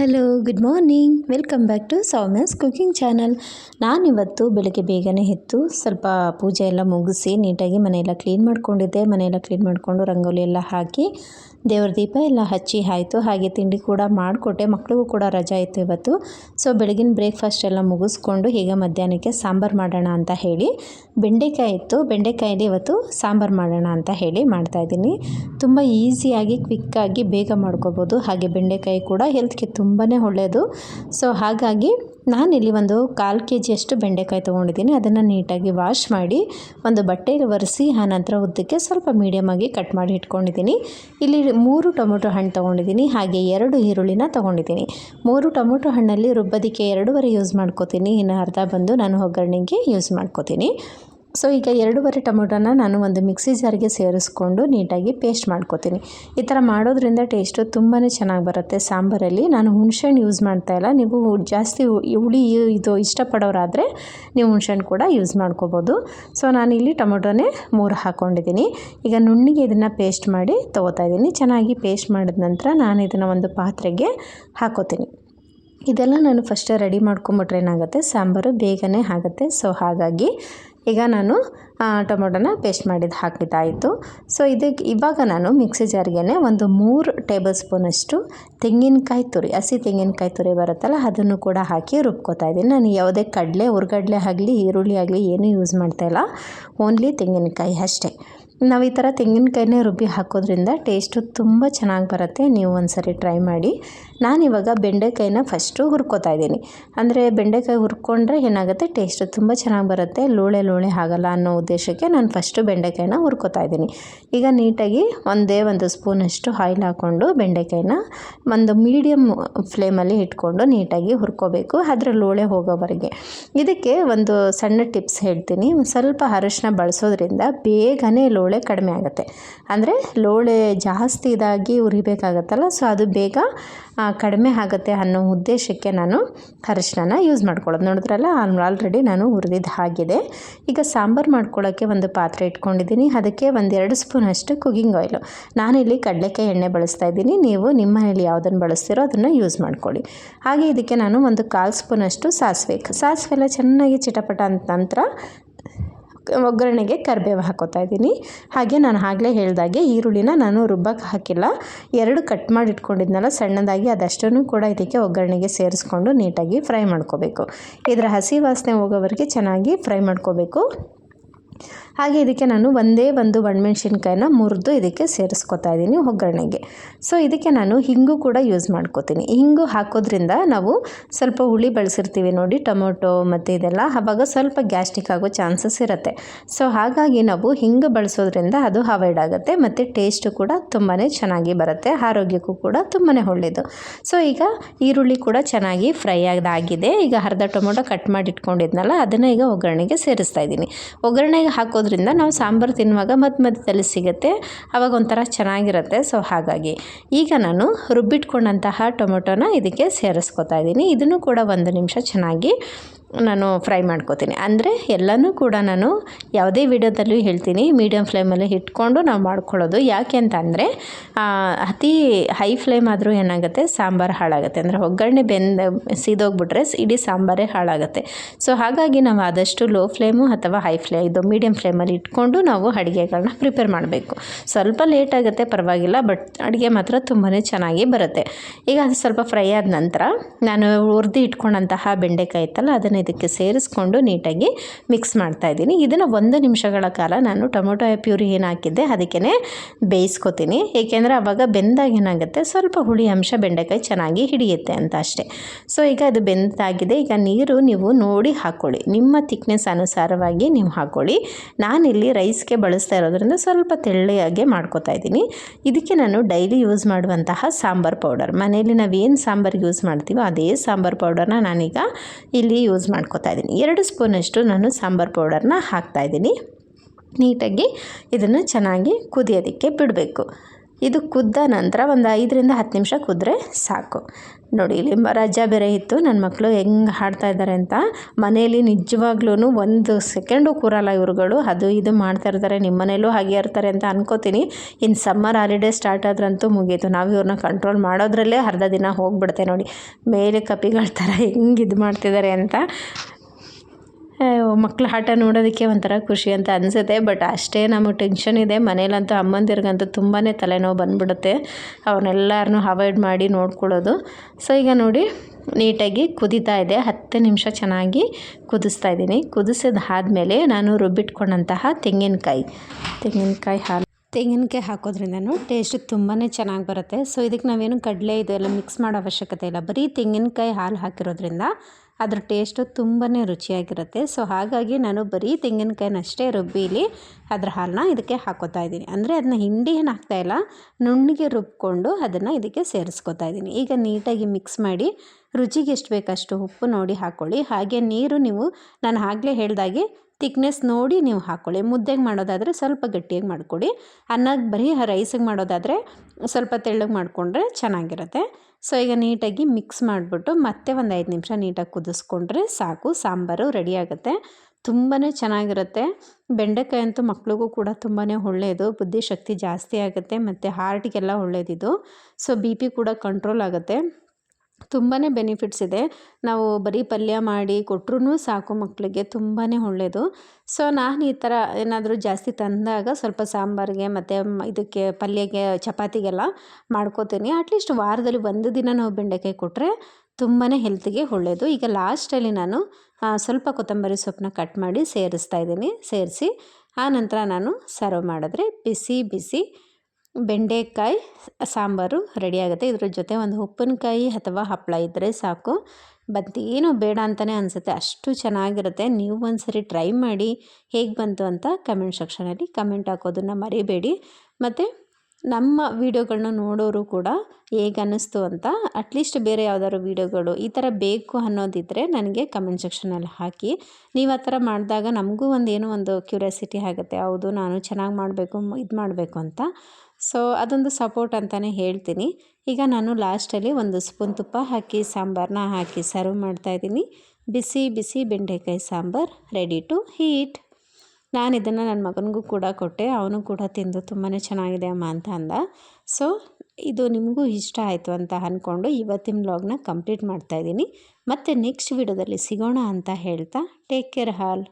Hello good morning welcome back to Soumya's cooking channel ನಾನಿವತ್ತು ಬೆಳಗ್ಗೆ ಬೇಗನೆ ಎದ್ದು ಸ್ವಲ್ಪ ಪೂಜೆ ಎಲ್ಲ ಮುಗಿಸಿ ನೀಟಾಗಿ ಮನೆಯೆಲ್ಲ ಕ್ಲೀನ್ ಮಾಡ್ಕೊಂಡಿದ್ದೆ. ಮನೆಯೆಲ್ಲ ಕ್ಲೀನ್ ಮಾಡಿಕೊಂಡು ರಂಗೋಲಿ ಎಲ್ಲ ಹಾಕಿ ದೇವ್ರ ದೀಪ ಎಲ್ಲ ಹಚ್ಚಿ ಆಯಿತು. ಹಾಗೆ ತಿಂಡಿ ಕೂಡ ಮಾಡಿಕೊಟ್ಟೆ. ಮಕ್ಕಳಿಗೂ ಕೂಡ ರಜಾ ಇತ್ತು ಇವತ್ತು. ಸೊ ಬೆಳಗಿನ ಬ್ರೇಕ್ಫಾಸ್ಟ್ ಎಲ್ಲ ಮುಗಿಸ್ಕೊಂಡು ಈಗ ಮಧ್ಯಾಹ್ನಕ್ಕೆ ಸಾಂಬಾರು ಮಾಡೋಣ ಅಂತ ಹೇಳಿ ಬೆಂಡೆಕಾಯಿ ಇತ್ತು. ಬೆಂಡೆಕಾಯಲ್ಲಿ ಇವತ್ತು ಸಾಂಬಾರು ಮಾಡೋಣ ಅಂತ ಹೇಳಿ ಮಾಡ್ತಾಯಿದ್ದೀನಿ ತುಂಬ ಈಸಿಯಾಗಿ ಕ್ವಿಕ್ಕಾಗಿ ಬೇಗ ಮಾಡ್ಕೋಬೋದು. ಹಾಗೆ ಬೆಂಡೆಕಾಯಿ ಕೂಡ ಹೆಲ್ತ್ಗೆ ತುಂಬಾ ಒಳ್ಳೆಯದು. ಸೊ ಹಾಗಾಗಿ ನಾನಿಲ್ಲಿ ಒಂದು ಕಾಲು ಕೆ ಜಿಯಷ್ಟು ಬೆಂಡೆಕಾಯಿ ತೊಗೊಂಡಿದ್ದೀನಿ. ಅದನ್ನು ನೀಟಾಗಿ ವಾಶ್ ಮಾಡಿ ಒಂದು ಬಟ್ಟೆಯಲ್ಲಿ ಒರೆಸಿ, ಆ ನಂತರ ಉದ್ದಕ್ಕೆ ಸ್ವಲ್ಪ ಮೀಡಿಯಮಾಗಿ ಕಟ್ ಮಾಡಿ ಇಟ್ಕೊಂಡಿದ್ದೀನಿ. ಇಲ್ಲಿ ಮೂರು ಟೊಮೊಟೊ ಹಣ್ಣು ತೊಗೊಂಡಿದ್ದೀನಿ. ಹಾಗೆ ಎರಡು ಈರುಳ್ಳಿನ ತೊಗೊಂಡಿದ್ದೀನಿ. ಮೂರು ಟೊಮೊಟೊ ಹಣ್ಣಲ್ಲಿ ರುಬ್ಬೋದಕ್ಕೆ ಎರಡೂವರೆ ಯೂಸ್ ಮಾಡ್ಕೋತೀನಿ. ಇನ್ನು ಅರ್ಧ ಬಂದು ನಾನು ಒಗ್ಗರಣೆಗೆ ಯೂಸ್ ಮಾಡ್ಕೋತೀನಿ. ಸೊ ಈಗ ಎರಡೂವರೆ ಟೊಮೊಟೊನ ನಾನು ಒಂದು ಮಿಕ್ಸಿ ಜಾರಿಗೆ ಸೇರಿಸ್ಕೊಂಡು ನೀಟಾಗಿ ಪೇಸ್ಟ್ ಮಾಡ್ಕೋತೀನಿ. ಈ ಥರ ಮಾಡೋದ್ರಿಂದ ಟೇಸ್ಟು ತುಂಬಾ ಚೆನ್ನಾಗಿ ಬರುತ್ತೆ. ಸಾಂಬಾರಲ್ಲಿ ನಾನು ಹುಣಸೆಹಣ್ಣು ಯೂಸ್ ಮಾಡ್ತಾಯಿಲ್ಲ ನೀವು ಜಾಸ್ತಿ ಹುಳಿ ಇದು ಇಷ್ಟಪಡೋರಾದರೆ ನೀವು ಹುಣಸೆಹಣ್ಣು ಕೂಡ ಯೂಸ್ ಮಾಡ್ಕೋಬೋದು. ಸೊ ನಾನು ಇಲ್ಲಿ ಟೊಮೊಟೊನೇ ಮೂರು ಹಾಕ್ಕೊಂಡಿದ್ದೀನಿ ಈಗ ನುಣ್ಣಿಗೆ ಇದನ್ನು ಪೇಸ್ಟ್ ಮಾಡಿ ತೊಗೋತಾ ಇದ್ದೀನಿ. ಚೆನ್ನಾಗಿ ಪೇಸ್ಟ್ ಮಾಡಿದ ನಂತರ ನಾನು ಇದನ್ನು ಒಂದು ಪಾತ್ರೆಗೆ ಹಾಕೋತೀನಿ. ಇದೆಲ್ಲ ನಾನು ಫಸ್ಟೇ ರೆಡಿ ಮಾಡ್ಕೊಂಬಿಟ್ರೆ ಏನಾಗುತ್ತೆ? ಸಾಂಬಾರು ಬೇಗನೆ ಆಗುತ್ತೆ. ಸೊ ಹಾಗಾಗಿ ಈಗ ನಾನು ಟೊಮೊಟೊನ ಪೇಸ್ಟ್ ಮಾಡಿದ್ದು ಹಾಕಿದ್ದಾಯಿತು. ಸೊ ಇದಕ್ಕೆ ಇವಾಗ ನಾನು ಮಿಕ್ಸಿ ಜಾರ್ಗೆ ಒಂದು ಮೂರು ಟೇಬಲ್ ಸ್ಪೂನಷ್ಟು ತೆಂಗಿನಕಾಯಿ ತುರಿ, ಹಸಿ ತೆಂಗಿನಕಾಯಿ ತುರಿ ಬರುತ್ತಲ್ಲ, ಅದನ್ನು ಕೂಡ ಹಾಕಿ ರುಬ್ಕೋತಾ ಇದ್ದೀನಿ. ನಾನು ಯಾವುದೇ ಕಡಲೆ ಹುರ್ಗಡ್ಲೆ ಆಗಲಿ, ಈರುಳ್ಳಿ ಆಗಲಿ ಏನೂ ಯೂಸ್ ಮಾಡ್ತಾಯಿಲ್ಲ ಓನ್ಲಿ ತೆಂಗಿನಕಾಯಿ ಅಷ್ಟೇ. ನಾವು ಈ ಥರ ತೆಂಗಿನಕಾಯಿನೇ ರುಬ್ಬಿ ಹಾಕೋದ್ರಿಂದ ಟೇಸ್ಟು ತುಂಬ ಚೆನ್ನಾಗಿ ಬರುತ್ತೆ. ನೀವು ಒಂದು ಸರಿ ಟ್ರೈ ಮಾಡಿ ನಾನಿವಾಗ ಬೆಂಡೆಕಾಯಿನ ಫಸ್ಟು ಹುರ್ಕೋತಾ ಇದ್ದೀನಿ. ಅಂದರೆ ಬೆಂಡೆಕಾಯಿ ಹುರ್ಕೊಂಡ್ರೆ ಏನಾಗುತ್ತೆ? ಟೇಸ್ಟು ತುಂಬ ಚೆನ್ನಾಗಿ ಬರುತ್ತೆ. ಲೋಳೆ ಲೋಳೆ ಆಗಲ್ಲ ಅನ್ನೋ ಉದ್ದೇಶಕ್ಕೆ ನಾನು ಫಸ್ಟು ಬೆಂಡೆಕಾಯಿನ ಹುರ್ಕೋತಾ ಇದ್ದೀನಿ. ಈಗ ನೀಟಾಗಿ ಒಂದೇ ಒಂದು ಸ್ಪೂನಷ್ಟು ಆಯಿಲ್ ಹಾಕ್ಕೊಂಡು ಬೆಂಡೆಕಾಯಿನ ಒಂದು ಮೀಡಿಯಮ್ ಫ್ಲೇಮಲ್ಲಿ ಇಟ್ಕೊಂಡು ನೀಟಾಗಿ ಹುರ್ಕೋಬೇಕು. ಅದರ ಲೋಳೆ ಹೋಗೋವರೆಗೆ. ಇದಕ್ಕೆ ಒಂದು ಸಣ್ಣ ಟಿಪ್ಸ್ ಹೇಳ್ತೀನಿ. ಸ್ವಲ್ಪ ಅರಶಿನ ಬಳಸೋದ್ರಿಂದ ಬೇಗನೆ ಲೋಳೆ ಕಡಿಮೆ ಆಗುತ್ತೆ. ಅಂದರೆ ಲೋಳೆ ಜಾಸ್ತಿ ಇದಾಗಿ ಉರಿಬೇಕಾಗತ್ತಲ್ಲ ಸೊ ಅದು ಬೇಗ ಕಡಿಮೆ ಆಗುತ್ತೆ ಅನ್ನೋ ಉದ್ದೇಶಕ್ಕೆ ನಾನು ಅರಿಶಿನ ಯೂಸ್ ಮಾಡ್ಕೊಳ್ಳೋದು. ನೋಡಿದ್ರಲ್ಲ ಆಲ್ರೆಡಿ ನಾನು ಹುರಿದಿದ್ದು ಆಗಿದೆ ಈಗ ಸಾಂಬಾರು ಮಾಡ್ಕೊಳ್ಳೋಕ್ಕೆ ಒಂದು ಪಾತ್ರೆ ಇಟ್ಕೊಂಡಿದ್ದೀನಿ. ಅದಕ್ಕೆ ಒಂದೆರಡು ಸ್ಪೂನ್ ಅಷ್ಟು ಕುಕಿಂಗ್ ಆಯಿಲು ನಾನಿಲ್ಲಿ ಕಡಲೆಕಾಯಿ ಎಣ್ಣೆ ಬಳಸ್ತಾ ಇದ್ದೀನಿ. ನೀವು ನಿಮ್ಮ ಮನೇಲಿ ಯಾವುದನ್ನು ಬಳಸ್ತೀರೋ ಅದನ್ನು ಯೂಸ್ ಮಾಡ್ಕೊಳ್ಳಿ. ಹಾಗೆ ಇದಕ್ಕೆ ನಾನು ಒಂದು ಕಾಲು ಸ್ಪೂನಷ್ಟು ಸಾಸಿವೆ. ಸಾಸಿವೆ ಎಲ್ಲ ಚೆನ್ನಾಗಿ ಚಿಟಪಟ ಅಂತ ನಂತರ ಒಗ್ಗರಣೆಗೆ ಕರಿಬೇವು ಹಾಕೋತಾ ಇದ್ದೀನಿ. ಹಾಗೆ ನಾನು ಆಗಲೇ ಹೇಳಿದಾಗೆ ಈರುಳ್ಳಿನ ನಾನು ರುಬ್ಬಕ್ಕೆ ಹಾಕಿಲ್ಲ. ಎರಡು ಕಟ್ ಮಾಡಿ ಇಟ್ಕೊಂಡಿದ್ನಲ್ಲ, ಸಣ್ಣದಾಗಿ ಅದಷ್ಟನ್ನು ಕೂಡ ಇದಕ್ಕೆ ಒಗ್ಗರಣೆಗೆ ಸೇರಿಸ್ಕೊಂಡು ನೀಟಾಗಿ ಫ್ರೈ ಮಾಡ್ಕೋಬೇಕು. ಇದರ ಹಸಿ ವಾಸನೆ ಹೋಗೋವರೆಗೆ ಚೆನ್ನಾಗಿ ಫ್ರೈ ಮಾಡ್ಕೋಬೇಕು. ಹಾಗೆ ಇದಕ್ಕೆ ನಾನು ಒಂದೇ ಒಂದು ಒಣಮೆಣ್ಸಿನ್ಕಾಯಿನ ಮುರಿದು ಇದಕ್ಕೆ ಸೇರಿಸ್ಕೊತಾ ಇದ್ದೀನಿ ಒಗ್ಗರಣೆಗೆ. ಸೊ ಇದಕ್ಕೆ ನಾನು ಹಿಂಗು ಕೂಡ ಯೂಸ್ ಮಾಡ್ಕೋತೀನಿ. ಹಿಂಗು ಹಾಕೋದ್ರಿಂದ ನಾವು ಸ್ವಲ್ಪ ಹುಳಿ ಬಳಸಿರ್ತೀವಿ ನೋಡಿ, ಟೊಮೊಟೊ ಮತ್ತು ಇದೆಲ್ಲ ಆವಾಗ ಸ್ವಲ್ಪ ಗ್ಯಾಸ್ಟಿಕ್ ಆಗೋ ಚಾನ್ಸಸ್ ಇರುತ್ತೆ. ಸೊ ಹಾಗಾಗಿ ನಾವು ಹಿಂಗು ಬಳಸೋದ್ರಿಂದ ಅದು ಅವಾಯ್ಡ್ ಆಗುತ್ತೆ ಮತ್ತು ಟೇಸ್ಟು ಕೂಡ ತುಂಬಾ ಚೆನ್ನಾಗಿ ಬರುತ್ತೆ, ಆರೋಗ್ಯಕ್ಕೂ ಕೂಡ ತುಂಬಾ ಒಳ್ಳೆಯದು ಸೊ ಈಗ ಈರುಳ್ಳಿ ಕೂಡ ಚೆನ್ನಾಗಿ ಫ್ರೈ ಆಗಿದೆ. ಈಗ ಅರ್ಧ ಟೊಮೊಟೊ ಕಟ್ ಮಾಡಿ ಇಟ್ಕೊಂಡಿದ್ನಲ್ಲ ಅದನ್ನು ಈಗ ಒಗ್ಗರಣೆಗೆ ಸೇರಿಸ್ತಾ ಇದ್ದೀನಿ. ಒಗ್ಗರಣೆಗೆ ಹಾಕೋದ್ರಿಂದ ನಾವು ಸಾಂಬಾರು ತಿನ್ನುವಾಗ ಮಧ್ಯ ಮಧ್ಯದಲ್ಲಿ ಸಿಗುತ್ತೆ ಆವಾಗ ಒಂಥರ ಚೆನ್ನಾಗಿರುತ್ತೆ. ಸೊ ಹಾಗಾಗಿ ಈಗ ನಾನು ರುಬ್ಬಿಟ್ಕೊಂಡಂತಹ ಟೊಮೊಟೊನ ಇದಕ್ಕೆ ಸೇರಿಸ್ಕೊತಾ ಇದ್ದೀನಿ. ಇದನ್ನು ಕೂಡ ಒಂದು ನಿಮಿಷ ಚೆನ್ನಾಗಿ ನಾನು ಫ್ರೈ ಮಾಡ್ಕೋತೀನಿ. ಅಂದರೆ ಎಲ್ಲನೂ ಕೂಡ ನಾನು ಯಾವುದೇ ವಿಡಿಯೋದಲ್ಲೂ ಹೇಳ್ತೀನಿ. ಮೀಡಿಯಮ್ ಫ್ಲೇಮಲ್ಲಿ ಇಟ್ಕೊಂಡು ನಾವು ಮಾಡ್ಕೊಳ್ಳೋದು. ಯಾಕೆ ಅಂತ ಅಂದರೆ ಅತಿ ಹೈ ಫ್ಲೇಮ್ ಆದರೂ ಏನಾಗುತ್ತೆ? ಸಾಂಬಾರು ಹಾಳಾಗುತ್ತೆ. ಅಂದರೆ ಒಗ್ಗರಣೆ ಬೆಂದ, ಸೀದೋಗ್ಬಿಟ್ರೆ ಇಡೀ ಸಾಂಬಾರೇ ಹಾಳಾಗುತ್ತೆ. ಸೊ, ಹಾಗಾಗಿ ನಾವು ಆದಷ್ಟು ಲೋ ಫ್ಲೇಮು ಅಥವಾ ಹೈ ಫ್ಲೇ ಇದು ಮೀಡಿಯಮ್ ಫ್ಲೇಮಲ್ಲಿ ಇಟ್ಕೊಂಡು ನಾವು ಅಡುಗೆಗಳನ್ನ ಪ್ರಿಪೇರ್ ಮಾಡಬೇಕು. ಸ್ವಲ್ಪ ಲೇಟ್ ಆಗುತ್ತೆ, ಪರವಾಗಿಲ್ಲ ಬಟ್ ಅಡುಗೆ ಮಾತ್ರ ತುಂಬಾ ಚೆನ್ನಾಗಿ ಬರುತ್ತೆ. ಈಗ ಅದು ಸ್ವಲ್ಪ ಫ್ರೈ ಆದ ನಂತರ, ನಾನು ಹುರಿದು ಇಟ್ಕೊಂಡಂತಹ ಬೆಂಡೆಕಾಯಿ ಇತ್ತಲ್ಲ, ಅದನ್ನು ಇದಕ್ಕೆ ಸೇರಿಸ್ಕೊಂಡು ನೀಟಾಗಿ ಮಿಕ್ಸ್ ಮಾಡ್ತಾ ಇದ್ದೀನಿ. ಇದನ್ನು ಒಂದು ನಿಮಿಷಗಳ ಕಾಲ ನಾನು ಟೊಮೊಟೊ ಪ್ಯೂರಿ ಏನು ಹಾಕಿದ್ದೆ ಅದಕ್ಕೇ ಬೇಯಿಸ್ಕೊತೀನಿ. ಏಕೆಂದರೆ ಆವಾಗ ಬೆಂದಾಗ ಏನಾಗುತ್ತೆ? ಸ್ವಲ್ಪ ಹುಳಿ ಅಂಶ ಬೆಂಡೆಕಾಯಿ ಚೆನ್ನಾಗಿ ಹಿಡಿಯುತ್ತೆ ಅಂತ ಅಷ್ಟೇ. ಸೊ ಈಗ ಅದು ಬೆಂದಾಗಿದೆ. ಈಗ ನೀರು ನೀವು ನೋಡಿ ಹಾಕ್ಕೊಳ್ಳಿ ನಿಮ್ಮ ತಿಕ್ನೆಸ್ ಅನುಸಾರವಾಗಿ ನೀವು ಹಾಕ್ಕೊಳ್ಳಿ ನಾನಿಲ್ಲಿ ರೈಸ್ಗೆ ಬಳಸ್ತಾ ಇರೋದ್ರಿಂದ ಸ್ವಲ್ಪ ತೆಳ್ಳೆಯಾಗೆ ಮಾಡ್ಕೋತಾ ಇದ್ದೀನಿ. ಇದಕ್ಕೆ ನಾನು ಡೈಲಿ ಯೂಸ್ ಮಾಡುವಂತಹ ಸಾಂಬಾರು ಪೌಡರ್ ಮನೆಯಲ್ಲಿ ನಾವು ಏನು ಸಾಂಬಾರು ಯೂಸ್ ಮಾಡ್ತೀವೋ ಅದೇ ಸಾಂಬಾರು ಪೌಡರ್ನ ನಾನೀಗ ಇಲ್ಲಿ ಯೂಸ್ ಮಾಡ್ಕೋತಾ ಇದ್ದೀನಿ. ಎರಡು ಸ್ಪೂನಷ್ಟು ನಾನು ಸಾಂಬಾರು ಪೌಡರ್ನ ಹಾಕ್ತಾಯಿದ್ದೀನಿ ನೀಟಾಗಿ ಇದನ್ನು ಚೆನ್ನಾಗಿ ಕುದಿಯೋದಕ್ಕೆ ಬಿಡಬೇಕು. ಇದು ಕುದ್ದ ನಂತರ ಒಂದು ಐದರಿಂದ ಹತ್ತು ನಿಮಿಷ ಕುದ್ರೆ ಸಾಕು. ನೋಡಿ, ಇಲ್ಲಿ ರಜಾ ಬೇರೆ ಇತ್ತು. ನನ್ನ ಮಕ್ಕಳು ಹೆಂಗೆ ಹಾಡ್ತಾ ಇದ್ದಾರೆ ಅಂತ. ಮನೆಯಲ್ಲಿ ನಿಜವಾಗ್ಲೂ ಒಂದು ಸೆಕೆಂಡು ಕೂರಲ್ಲ ಇವ್ರುಗಳು. ಅದು ಇದು ಮಾಡ್ತಾ ಇರ್ತಾರೆ ನಿಮ್ಮ ಮನೇಲೂ ಹಾಗೆ ಇರ್ತಾರೆ ಅಂತ ಅನ್ಕೋತೀನಿ. ಇನ್ನು ಸಮ್ಮರ್ ಹಾಲಿಡೇ ಸ್ಟಾರ್ಟ್ ಆದ್ರಂತೂ ಮುಗೀತು. ನಾವು ಇವ್ರನ್ನ ಕಂಟ್ರೋಲ್ ಮಾಡೋದ್ರಲ್ಲೇ ಅರ್ಧ ದಿನ ಹೋಗ್ಬಿಡುತ್ತೆ ನೋಡಿ. ಮೇಲೆ ಕಪಿಗಳ ಥರ ಹೆಂಗೆ ಇದು ಮಾಡ್ತಿದ್ದಾರೆ ಅಂತ. ಮಕ್ಳ ಆಟ ನೋಡೋದಕ್ಕೆ ಒಂಥರ ಖುಷಿ ಅಂತ ಅನಿಸುತ್ತೆ. ಬಟ್ ಅಷ್ಟೇ ನಮಗೆ ಟೆನ್ಷನ್ ಇದೆ. ಮನೇಲಂತೂ ಅಮ್ಮಂದಿರಿಗಂತೂ ತುಂಬಾ ತಲೆನೋವು ಬಂದ್ಬಿಡುತ್ತೆ. ಅವನ್ನೆಲ್ಲರನ್ನೂ ಅವಾಯ್ಡ್ ಮಾಡಿ ನೋಡ್ಕೊಳ್ಳೋದು. ಸೊ ಈಗ ನೋಡಿ, ನೀಟಾಗಿ ಕುದೀತಾ ಇದೆ. ಹತ್ತು ನಿಮಿಷ ಚೆನ್ನಾಗಿ ಕುದಿಸ್ತಾ ಇದ್ದೀನಿ. ಕುದಿಸಿದಾದ್ಮೇಲೆ ನಾನು ರುಬ್ಬಿಟ್ಕೊಂಡಂತಹ ತೆಂಗಿನಕಾಯಿ. ತೆಂಗಿನಕಾಯಿ ಹಾಲು ತೆಂಗಿನಕಾಯಿ ಹಾಕೋದ್ರಿಂದನೂ ಟೇಸ್ಟ್ ತುಂಬಾ ಚೆನ್ನಾಗಿ ಬರುತ್ತೆ. ಸೊ ಇದಕ್ಕೆ ನಾವೇನು ಕಡಲೆ ಇದೆಲ್ಲ ಮಿಕ್ಸ್ ಮಾಡೋ ಅವಶ್ಯಕತೆ ಇಲ್ಲ. ಬರೀ ತೆಂಗಿನಕಾಯಿ ಹಾಲು ಹಾಕಿರೋದ್ರಿಂದ ಅದ್ರ ಟೇಸ್ಟು ತುಂಬಾ ರುಚಿಯಾಗಿರುತ್ತೆ. ಸೊ, ಹಾಗಾಗಿ ನಾನು ಬರೀ ತೆಂಗಿನಕಾಯಿನಷ್ಟೇ ರುಬ್ಬೀಲಿ ಅದ್ರ ಹಾಲನ್ನ ಇದಕ್ಕೆ ಹಾಕೋತಾ ಇದ್ದೀನಿ. ಅಂದರೆ ಅದನ್ನ ಹಿಂಡಿ ಏನು ಹಾಕ್ತಾಯಿಲ್ಲ ನುಣ್ಣಗೆ ರುಬ್ಕೊಂಡು ಅದನ್ನು ಇದಕ್ಕೆ ಸೇರಿಸ್ಕೊತಾ ಇದ್ದೀನಿ. ಈಗ ನೀಟಾಗಿ ಮಿಕ್ಸ್ ಮಾಡಿ ರುಚಿಗೆ ಎಷ್ಟು ಬೇಕಷ್ಟು ಉಪ್ಪು ನೋಡಿ ಹಾಕ್ಕೊಳ್ಳಿ ಹಾಗೆ ನೀರು ನೀವು, ನಾನು ಆಗಲೇ ಹೇಳ್ದಾಗೆ ತಿಕ್ನೆಸ್ ನೋಡಿ ನೀವು ಹಾಕ್ಕೊಳ್ಳಿ ಮುದ್ದೆಗೆ ಮಾಡೋದಾದರೆ ಸ್ವಲ್ಪ ಗಟ್ಟಿಯಾಗಿ ಮಾಡಿಕೊಡಿ. ಅನ್ನಕ್ಕೆ ಬರೀ ರೈಸಿಗೆ ಮಾಡೋದಾದರೆ ಸ್ವಲ್ಪ ತೆಳ್ಳಗೆ ಮಾಡಿಕೊಂಡ್ರೆ ಚೆನ್ನಾಗಿರುತ್ತೆ. ಸೊ, ಈಗ ನೀಟಾಗಿ ಮಿಕ್ಸ್ ಮಾಡಿಬಿಟ್ಟು ಮತ್ತೆ ಒಂದು ಐದು ನಿಮಿಷ ನೀಟಾಗಿ ಕುದಿಸ್ಕೊಂಡ್ರೆ ಸಾಕು. ಸಾಂಬಾರು ರೆಡಿ ಆಗುತ್ತೆ. ತುಂಬಾ ಚೆನ್ನಾಗಿರುತ್ತೆ. ಬೆಂಡೆಕಾಯಿ ಅಂತೂ ಮಕ್ಳಿಗೂ ಕೂಡ ತುಂಬಾ ಒಳ್ಳೆಯದು. ಬುದ್ಧಿಶಕ್ತಿ ಜಾಸ್ತಿ ಆಗುತ್ತೆ. ಮತ್ತು ಹಾರ್ಟಿಗೆಲ್ಲ ಒಳ್ಳೆಯದಿದು ಸೊ ಬಿ ಪಿ ಕೂಡ ಕಂಟ್ರೋಲ್ ಆಗುತ್ತೆ. ತುಂಬಾ ಬೆನಿಫಿಟ್ಸ್ ಇದೆ. ನಾವು ಬರೀ ಪಲ್ಯ ಮಾಡಿ ಕೊಟ್ರೂ ಸಾಕು ಮಕ್ಕಳಿಗೆ ತುಂಬಾ ಒಳ್ಳೆಯದು ಸೊ ನಾನು ಈ ಥರ ಏನಾದರೂ ಜಾಸ್ತಿ ತಂದಾಗ ಸ್ವಲ್ಪ ಸಾಂಬಾರಿಗೆ ಮತ್ತು ಇದಕ್ಕೆ ಪಲ್ಯಗೆ, ಚಪಾತಿಗೆಲ್ಲ ಮಾಡ್ಕೋತೀನಿ. ಅಟ್ಲೀಸ್ಟ್ ವಾರದಲ್ಲಿ ಒಂದು ದಿನ ನಾವು ಬೆಂಡೆಕಾಯಿ ಕೊಟ್ಟರೆ ತುಂಬಾ ಹೆಲ್ತಿಗೆ ಒಳ್ಳೆಯದು ಈಗ ಲಾಸ್ಟಲ್ಲಿ ನಾನು ಸ್ವಲ್ಪ ಕೊತ್ತಂಬರಿ ಸೊಪ್ಪನ್ನ ಕಟ್ ಮಾಡಿ ಸೇರಿಸ್ತಾ ಇದ್ದೀನಿ. ಸೇರಿಸಿ, ಆ ನಂತರ ನಾನು ಸರ್ವ್ ಮಾಡಿದ್ರೆ ಬಿಸಿ ಬಿಸಿ ಬೆಂಡೆಕಾಯಿ, ಸಾಂಬಾರು ರೆಡಿಯಾಗುತ್ತೆ ಇದ್ರ ಜೊತೆ ಒಂದು ಉಪ್ಪಿನಕಾಯಿ ಅಥವಾ ಹಪ್ಪಳ ಇದ್ದರೆ ಸಾಕು. ಮತ್ತೇನು ಬೇಡ ಅಂತಲೇ ಅನಿಸುತ್ತೆ. ಅಷ್ಟು ಚೆನ್ನಾಗಿರುತ್ತೆ. ನೀವು ಒಂದ್ಸರಿ ಟ್ರೈ ಮಾಡಿ ಹೇಗೆ ಬಂತು ಅಂತ ಕಮೆಂಟ್ ಸೆಕ್ಷನಲ್ಲಿ ಕಮೆಂಟ್ ಹಾಕೋದನ್ನು ಮರಿಬೇಡಿ. ಮತ್ತು ನಮ್ಮ ವೀಡಿಯೋಗಳನ್ನ ನೋಡೋರು ಕೂಡ ಹೇಗೆ ಅನ್ನಿಸ್ತು ಅಂತ ಅಟ್ಲೀಸ್ಟ್ ಬೇರೆ ಯಾವ್ದಾದ್ರು ವೀಡಿಯೋಗಳು ಈ ಥರ ಬೇಕು ಅನ್ನೋದಿದ್ದರೆ ನನಗೆ ಕಮೆಂಟ್ ಸೆಕ್ಷನಲ್ಲಿ ಹಾಕಿ. ನೀವು ಆ ಥರ ಮಾಡಿದಾಗ ನಮಗೂ ಒಂದು ಏನೋ ಒಂದು ಕ್ಯೂರಿಯಾಸಿಟಿ ಆಗುತ್ತೆ, ಹೌದು ನಾನು ಚೆನ್ನಾಗಿ ಮಾಡಬೇಕು ಇದು ಮಾಡಬೇಕು ಅಂತ. ಸೊ ಅದೊಂದು ಸಪೋರ್ಟ್ ಅಂತಲೇ ಹೇಳ್ತೀನಿ. ಈಗ ನಾನು ಲಾಸ್ಟಲ್ಲಿ ಒಂದು ಸ್ಪೂನ್ ತುಪ್ಪ ಹಾಕಿ ಸಾಂಬಾರನ್ನ ಹಾಕಿ ಸರ್ವ್ ಮಾಡ್ತಾಯಿದ್ದೀನಿ ಬಿಸಿ ಬಿಸಿ ಬೆಂಡೆಕಾಯಿ ಸಾಂಬಾರು ರೆಡಿ ಟು ಹೀಟ್ ನಾನು ಇದನ್ನು ನನ್ನ ಮಗನಿಗೂ ಕೂಡ ಕೊಟ್ಟೆ. ಅವನು ಕೂಡ ತಿಂದು ತುಂಬಾ ಚೆನ್ನಾಗಿದೆ ಅಮ್ಮ ಅಂತ ಅಂದ. ಸೊ ಇದು ನಿಮಗೂ ಇಷ್ಟ ಆಯಿತು ಅಂತ ಅಂದ್ಕೊಂಡು ಇವತ್ತಿನ ವ್ಲಾಗ್ನ ಕಂಪ್ಲೀಟ್ ಮಾಡ್ತಾಯಿದ್ದೀನಿ ಮತ್ತು ನೆಕ್ಸ್ಟ್ ವಿಡಿಯೋದಲ್ಲಿ ಸಿಗೋಣ ಅಂತ ಹೇಳ್ತಾ ಟೇಕ್ ಕೇರ್ ಹಾಲ್